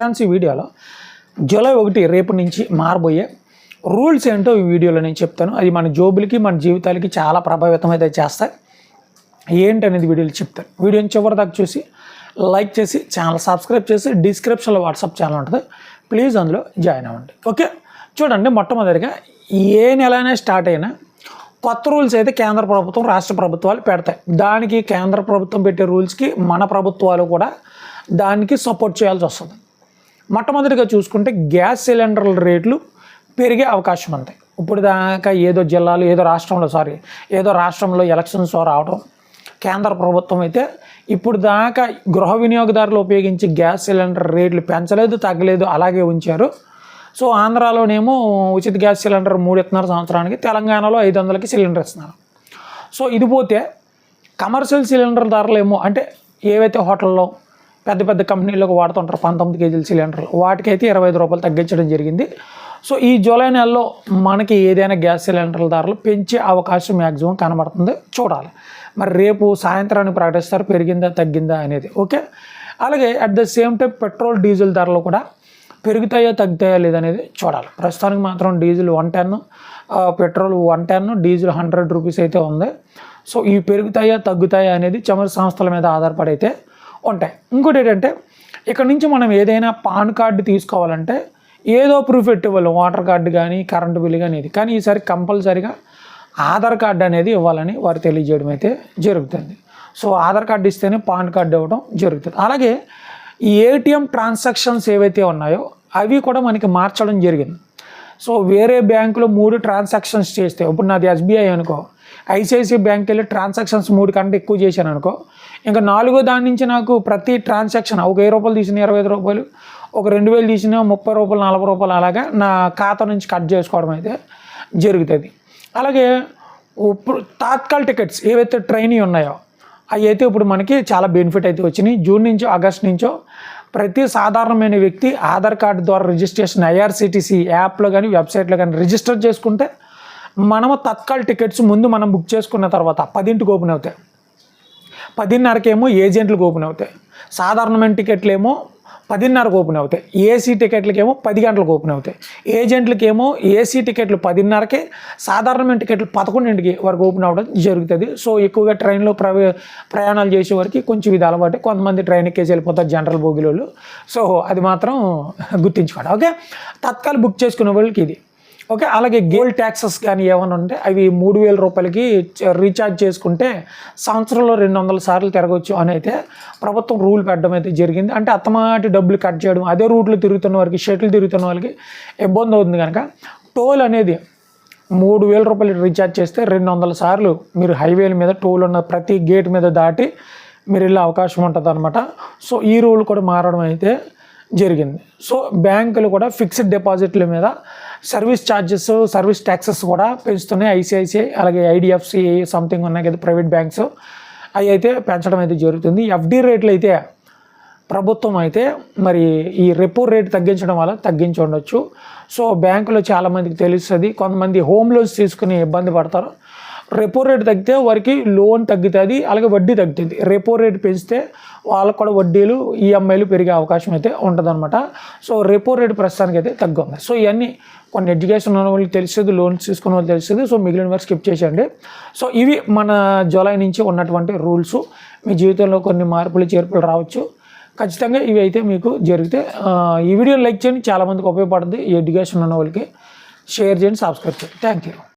Friends ఈ వీడియోలో July ఒకటి రేపు నుంచి మారబోయే రూల్స్ ఏంటో ఈ వీడియోలో నేను చెప్తాను. అది మన జోబులకి మన జీవితాలకి చాలా ప్రభావితం అయితే చేస్తాయి. ఏంటి అనేది వీడియోలో చెప్తాను. వీడియోని చివరి దాకా చూసి లైక్ చేసి ఛానల్ సబ్స్క్రైబ్ చేసి డిస్క్రిప్షన్లో వాట్సాప్ ఛానల్ ఉంటుంది. ప్లీజ్ అందులో జాయిన్ అవ్వండి. ఓకే? చూడండి మొట్టమొదటిగా ఏ నెలైనా స్టార్ట్ అయినా కొత్త రూల్స్ అయితే కేంద్ర ప్రభుత్వం రాష్ట్ర ప్రభుత్వాలు పెడతాయి. దానికి కేంద్ర ప్రభుత్వం పెట్టే రూల్స్కి మన ప్రభుత్వాలు కూడా దానికి సపోర్ట్ చేయాల్సి వస్తుంది. మొట్టమొదటిగా చూసుకుంటే గ్యాస్ సిలిండర్ల రేట్లు పెరిగే అవకాశం ఉంది. ఇప్పుడు దాకా ఏదో జిల్లాలు ఏదో రాష్ట్రంలో సారీ ఏదో రాష్ట్రంలో ఎలక్షన్స్ రావడం కేంద్ర ప్రభుత్వం అయితే ఇప్పుడు దాకా గృహ వినియోగదారులు ఉపయోగించి గ్యాస్ సిలిండర్ రేట్లు పెంచలేదు తగ్గలేదు అలాగే ఉంచారు. సో ఆంధ్రాలోనేమో ఉచిత గ్యాస్ సిలిండర్ మూడు ఇస్తున్నారు సంవత్సరానికి తెలంగాణలో ఐదు వందలకి సిలిండర్ ఇస్తున్నారు. సో ఇది పోతే కమర్షియల్ సిలిండర్ ధరలు ఏమో అంటే ఏవైతే హోటల్లో పెద్ద పెద్ద కంపెనీలకు వాడుతుంటారు పంతొమ్మిది కేజీల సిలిండర్లు వాటికైతే ఇరవై ఐదు రూపాయలు తగ్గించడం జరిగింది. సో ఈ జూలై నెలలో మనకి ఏదైనా గ్యాస్ సిలిండర్ల ధరలు పెంచే అవకాశం మ్యాక్సిమం కనబడుతుంది. చూడాలి. మరి రేపు సాయంత్రానికి ప్రకటిస్తారు పెరిగిందా తగ్గిందా అనేది. ఓకే? అలాగే at the same time petrol diesel ధరలు కూడా పెరుగుతాయా తగ్గుతాయా లేదనేది చూడాలి. ప్రస్తుతానికి మాత్రం diesel one ten petrol one ten diesel hundred rupees అయితే ఉంది. సో ఇవి పెరుగుతాయా తగ్గుతాయా అనేది చమురు సంస్థల మీద ఆధారపడి అయితే ఉంటాయి. ఇంకోటి ఏంటంటే ఇక్కడ నుంచి మనం ఏదైనా పాన్ కార్డు తీసుకోవాలంటే ఏదో ప్రూఫ్ ఇవ్వాలి వాటర్ కార్డు కానీ కరెంటు బిల్లు కానీ ఇది. కానీ ఈసారి కంపల్సరీగా ఆధార్ కార్డు అనేది ఇవ్వాలని వారు తెలియజేయడం అయితే జరుగుతుంది. సో ఆధార్ కార్డు ఇస్తేనే పాన్ కార్డు ఇవ్వడం జరుగుతుంది. అలాగే ఈ ఏటీఎం ట్రాన్సాక్షన్స్ ఏవైతే ఉన్నాయో అవి కూడా మనకి మార్చడం జరిగింది. సో వేరే బ్యాంకులో మూడు ట్రాన్సాక్షన్స్ చేస్తే ఇప్పుడు నాది ఎస్బీఐ అనుకో ఐసిఐసిఐ బ్యాంక్ వెళ్ళి ట్రాన్సాక్షన్స్ మూడు కంటే ఎక్కువ చేశాను అనుకో. ఇంకా నాలుగో దాని నుంచి నాకు ప్రతి ట్రాన్సాక్షన్ ఒక వెయ్యి రూపాయలు తీసిన ఇరవై ఐదు రూపాయలు ఒక రెండు వేలు తీసిన ముప్పై రూపాయలు నలభై రూపాయలు అలాగా నా ఖాతా నుంచి కట్ చేసుకోవడం అయితే జరుగుతుంది. అలాగే ఇప్పుడు తాత్కాల్ టికెట్స్ ఏవైతే ట్రైన్ ఉన్నాయో అవి అయితే ఇప్పుడు మనకి చాలా బెనిఫిట్ అయితే వచ్చినాయి. జూన్ నుంచో ఆగస్ట్ నుంచో ప్రతి సాధారణమైన వ్యక్తి ఆధార్ కార్డు ద్వారా రిజిస్ట్రేషన్ ఐఆర్సిటీసీ యాప్లో కానీ వెబ్సైట్లో కానీ రిజిస్టర్ చేసుకుంటే మనము తత్కాల్ టికెట్స్ ముందు మనం బుక్ చేసుకున్న తర్వాత పదింటికి ఓపెన్ అవుతాయి. పదిన్నరకేమో ఏజెంట్లకు ఓపెన్ అవుతాయి. సాధారణమైన టికెట్లు ఏమో పదిన్నరకు ఓపెన్ అవుతాయి. ఏసీ టికెట్లకేమో పది గంటలకు ఓపెన్ అవుతాయి. ఏజెంట్లకేమో ఏసీ టికెట్లు పదిన్నరకే సాధారణమైన టికెట్లు పదకొండింటికి వరకు ఓపెన్ అవ్వడం జరుగుతుంది. సో ఎక్కువగా ట్రైన్లో ప్రవే ప్రయాణాలు చేసే వరకు కొంచెం ఇది అలవాటు. కొంతమంది ట్రైన్ ఎక్కేసి వెళ్ళిపోతారు జనరల్ బోగిలోళ్ళు. సో అది మాత్రం గుర్తించుకోండి. ఓకే? తత్కాల బుక్ చేసుకునే వాళ్ళకి ఇది. ఓకే అలాగే గోల్డ్ ట్యాక్సెస్ కానీ ఏమైనా ఉంటే అవి మూడు వేల రూపాయలకి రీఛార్జ్ చేసుకుంటే సంవత్సరంలో రెండు వందల సార్లు తిరగవచ్చు అని అయితే ప్రభుత్వం రూల్ పెట్టడం అయితే జరిగింది. అంటే అత్తమాటి డబ్బులు కట్ చేయడం అదే రూట్లో తిరుగుతున్న వారికి షటిల్ తిరుగుతున్న వాళ్ళకి ఇబ్బంది అవుతుంది కనుక టోల్ అనేది మూడు వేల రూపాయలు రీఛార్జ్ చేస్తే రెండు వందల సార్లు మీరు హైవేల మీద టోల్ ఉన్న ప్రతి గేట్ మీద దాటి మీరు వెళ్ళే అవకాశం ఉంటుంది అనమాట సో ఈ రూల్ కూడా మారడం అయితే జరిగింది. సో బ్యాంకులు కూడా ఫిక్స్డ్ డిపాజిట్ల మీద సర్వీస్ ఛార్జెస్ సర్వీస్ ట్యాక్సెస్ కూడా పెంచుతున్నాయి. ఐసిఐసిఐ అలాగే ఐడిఎఫ్సి సంథింగ్ ఉన్నాయి కదా ప్రైవేట్ బ్యాంక్స్. అవి అయితే పెంచడం అయితే జరుగుతుంది. ఎఫ్డి రేట్లు అయితే ప్రభుత్వం అయితే మరి ఈ రెపో రేట్ తగ్గించడం వల్ల తగ్గించి ఉండొచ్చు. సో బ్యాంకులో చాలామందికి తెలుస్తుంది. కొంతమంది హోమ్ లోన్స్ తీసుకుని ఇబ్బంది పడతారు. రెపో రేట్ తగ్గితే వారికి లోన్ తగ్గుతుంది అలాగే వడ్డీ తగ్గుతుంది. రెపో రేట్ పెంచితే వాళ్ళకు కూడా వడ్డీలు ఈఎంఐలు పెరిగే అవకాశం అయితే ఉంటుందన్నమాట. సో రెపో రేట్ ప్రస్తుతానికి అయితే తగ్గుంది. సో ఇవన్నీ కొన్ని ఎడ్యుకేషన్ ఉన్న వాళ్ళకి తెలుస్తుంది లోన్స్ తీసుకున్న వాళ్ళు తెలుస్తుంది సో మిగిలిన వారు స్కిప్ చేసేయండి. సో ఇవి మన జూలై నుంచి ఉన్నటువంటి రూల్స్ మీ జీవితంలో కొన్ని మార్పులు చేర్పులు రావచ్చు. ఖచ్చితంగా ఇవి అయితే మీకు జరిగితే ఈ వీడియో లైక్ చేయండి. చాలామందికి ఉపయోగపడుతుంది. ఈ ఎడ్యుకేషన్ ఉన్న వాళ్ళకి షేర్ చేయండి సబ్స్క్రైబ్ చేయండి. Thank you